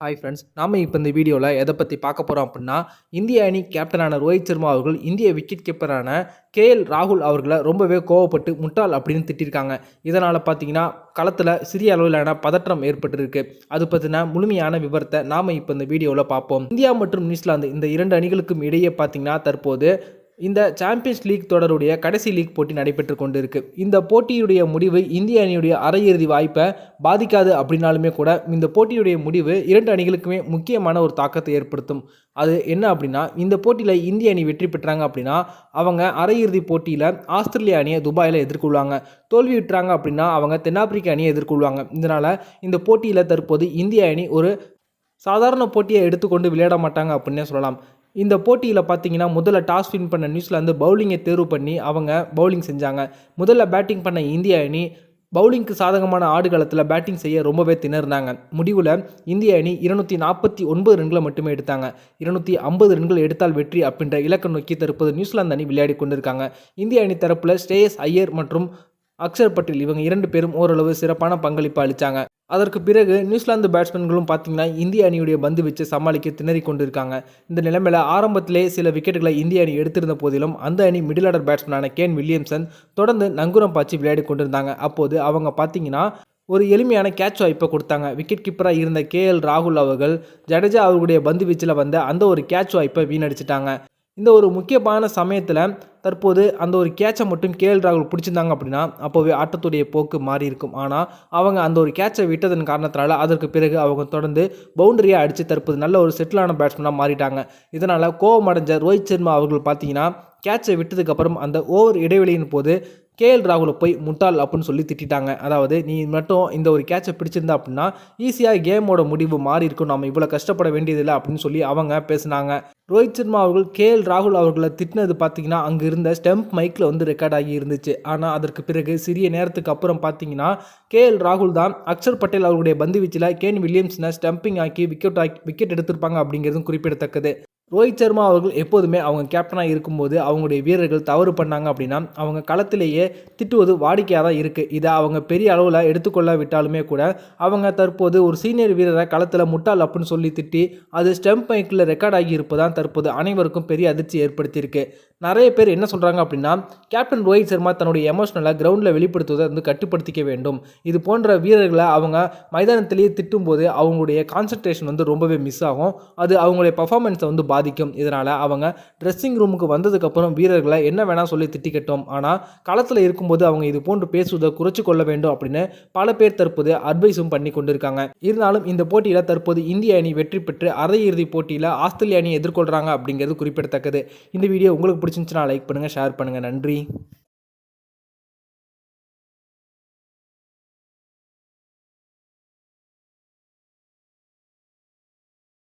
Hi friends நாம் இப்போ இந்த வீடியோவில் எதை பற்றி பார்க்க போகிறோம் அப்படின்னா இந்திய அணி கேப்டனான ரோஹித் சர்மா அவர்கள் இந்திய விக்கெட் கீப்பரான கேஎல் ராகுல் அவர்களை ரொம்பவே கோவப்பட்டு முட்டாள் அப்படின்னு திட்டிருக்காங்க. இதனால் பார்த்தீங்கன்னா களத்தில் சிறிய அளவிலான பதற்றம் ஏற்பட்டிருக்கு. அது பற்றின முழுமையான விவரத்தை நாம் இப்போ இந்த வீடியோவில் பார்ப்போம். இந்தியா மற்றும் நியூசிலாந்து இந்த இரண்டு அணிகளுக்கும் இடையே பார்த்தீங்கன்னா தற்போது இந்த சாம்பியன்ஸ் லீக் தொடருடைய கடைசி லீக் போட்டி நடைபெற்று கொண்டு இருக்கு இந்த போட்டியுடைய முடிவு இந்திய அணியுடைய அரையிறுதி வாய்ப்பை பாதிக்காது அப்படின்னாலுமே கூட இந்த போட்டியுடைய முடிவு இரண்டு அணிகளுக்குமே முக்கியமான ஒரு தாக்கத்தை ஏற்படுத்தும். அது என்ன அப்படின்னா இந்த போட்டியில் இந்திய அணி வெற்றி பெற்றாங்க அப்படின்னா அவங்க அரையிறுதி போட்டியில் ஆஸ்திரேலியா அணியை துபாயில் எதிர்கொள்வாங்க. தோல்வி விட்டுறாங்க அப்படின்னா அவங்க தென்னாப்பிரிக்க அணியை எதிர்கொள்வாங்க. இதனால் இந்த போட்டியில் தற்போது இந்திய அணி ஒரு சாதாரண போட்டியை எடுத்துக்கொண்டு விளையாட மாட்டாங்க அப்படின்னே சொல்லலாம். இந்த போட்டியில் பார்த்தீங்கன்னா முதல்ல டாஸ் வின் பண்ண நியூசிலாந்து பவுலிங்கை தேர்வு பண்ணி அவங்க பவுலிங் செஞ்சாங்க. முதல்ல பேட்டிங் பண்ண இந்திய அணி பவுலிங்க்கு சாதகமான ஆடுகளத்தில் பேட்டிங் செய்ய ரொம்பவே திணறினாங்க. முடிவில் இந்திய அணி இருநூற்றி நாற்பத்தி ஒன்பது ரன்களை மட்டுமே எடுத்தாங்க. இருநூற்றி ஐம்பது ரன்கள் எடுத்தால் வெற்றி அப்படின்ற இலக்கை நோக்கி தற்போது நியூசிலாந்து அணி விளையாடி கொண்டிருக்காங்க. இந்திய அணி தரப்பில் ஸ்ரேயஸ் ஐயர் மற்றும் அக்ஷர் பட்டேல் இவங்க இரண்டு பேரும் ஓரளவு சிறப்பான பங்களிப்பு அளித்தாங்க அதற்கு பிறகு நியூசிலாந்து பேட்ஸ்மேன்களும் பார்த்தீங்கன்னா இந்திய அணியுடைய பந்து வச்சு சமாளிக்க திணறி கொண்டிருக்காங்க. இந்த நிலைமையில் ஆரம்பத்திலே சில விக்கெட்டுகளை இந்திய அணி எடுத்திருந்த போதிலும் அந்த அணி மிடில் ஆர்டர் பேட்ஸ்மேனான கேன் வில்லியம்சன் தொடர்ந்து நங்குரம் பாய்ச்சி விளையாடி கொண்டிருந்தாங்க. அப்போது அவங்க பார்த்தீங்கன்னா ஒரு எளிமையான கேட்ச் வாய்ப்பை கொடுத்தாங்க. விக்கெட் கீப்பராக இருந்த கேஎல் ராகுல் அவர்கள் ஜடேஜா அவர்களுடைய பந்து வீச்சில் வந்த அந்த ஒரு கேட்ச் வாய்ப்பை வீணடிச்சிட்டாங்க. இந்த ஒரு முக்கியமான சமயத்தில் தற்போது அந்த ஒரு கேட்சை மட்டும் கேஎல் ராகுல் பிடிச்சிருந்தாங்க அப்படின்னா அப்போவே ஆட்டத்துடைய போக்கு மாறி இருக்கும். ஆனால் அவங்க அந்த ஒரு கேட்சை விட்டதன் காரணத்தினால அதற்கு பிறகு அவங்க தொடர்ந்து பவுண்டரியாக அடித்து தற்போது நல்ல ஒரு செட்டிலான பேட்ஸ்மேனாக மாறிட்டாங்க. இதனால் கோவமடைஞ்ச ரோஹித் சர்மா அவர்கள் பார்த்தீங்கன்னா கேட்சை விட்டதுக்கப்புறம் அந்த ஓவர் இடைவெளியின் போது கேஎல் ராகுலை போய் முட்டாள் அப்படின்னு சொல்லி திட்டாங்க அதாவது நீ மட்டும் இந்த ஒரு கேட்சை பிடிச்சிருந்தா அப்படின்னா ஈஸியாக கேமோட முடிவு மாறி இருக்கும். நம்ம இவ்வளோ கஷ்டப்பட வேண்டியதில்லை அப்படின்னு சொல்லி அவங்க பேசினாங்க. ரோஹித் சர்மா அவர்கள் கேஎல் ராகுல் அவர்களை திட்டினது பார்த்தீங்கன்னா அங்கே இருந்த ஸ்டெம்ப் மைக்கில் வந்து ரெக்கார்ட் ஆகி இருந்துச்சு. ஆனால் அதற்கு பிறகு சிறிய நேரத்துக்கு அப்புறம் பார்த்தீங்கன்னா கேஎல் ராகுல் தான் அக்ஷர் பட்டேல் அவர்களுடைய பந்து வீச்சில் கேன் வில்லியம்ஸ்னை ஸ்டம்பிங் ஆக்கி விக்கெட் ஆக்கி விக்கெட் எடுத்திருப்பாங்க அப்படிங்கிறதும் குறிப்பிடத்தக்கது. ரோஹித் சர்மா அவர்கள் எப்போதுமே அவங்க கேப்டனாக இருக்கும்போது அவங்களுடைய வீரர்கள் தவறு பண்ணாங்க அப்படின்னா அவங்க களத்திலேயே திட்டுவது வாடிக்கையாக தான் இருக்குது இதை அவங்க பெரிய அளவில் எடுத்துக்கொள்ள விட்டாலுமே கூட அவங்க தற்போது ஒரு சீனியர் வீரரை களத்தில் முட்டாள் அப்படின்னு சொல்லி திட்டி அது ஸ்டெம்ப் மைக்கில் ரெக்கார்ட் ஆகி இருப்பதான் தற்போது அனைவருக்கும் பெரிய அதிர்ச்சி ஏற்படுத்தியிருக்கு. நிறைய பேர் என்ன சொல்கிறாங்க அப்படின்னா கேப்டன் ரோஹித் சர்மா தன்னுடைய எமோஷனலை கிரவுண்டில் வெளிப்படுத்துவதை வந்து கட்டுப்படுத்திக்க வேண்டும். இது போன்ற வீரர்களை அவங்க மைதானத்திலேயே திட்டும்போது அவங்களுடைய கான்சன்ட்ரேஷன் வந்து ரொம்பவே மிஸ் ஆகும். அது அவங்களுடைய பர்ஃபார்மன்ஸை வந்து பாதிக்கும். இதனால் அவங்க ட்ரெஸ்ஸிங் ரூமுக்கு வந்ததுக்கப்புறம் வீரர்களை என்ன வேணால் சொல்லி திட்டிக்கட்டும். ஆனால் களத்தில் இருக்கும்போது அவங்க இது போன்று பேசுவதை குறைச்சி கொள்ள வேண்டும் அப்படின்னு பல பேர் தற்போது அட்வைஸும் பண்ணி கொண்டிருக்காங்க. இருந்தாலும் இந்த போட்டியில் தற்போது இந்திய அணி வெற்றி பெற்று அரையிறுதி போட்டியில் ஆஸ்திரேலிய அணி எதிர்கொள்கிறாங்க அப்படிங்கிறது குறிப்பிடத்தக்கது. இந்த வீடியோ உங்களுக்கு பிடிச்சிருந்துச்சுன்னா லைக் பண்ணுங்கள் ஷேர் பண்ணுங்கள் நன்றி.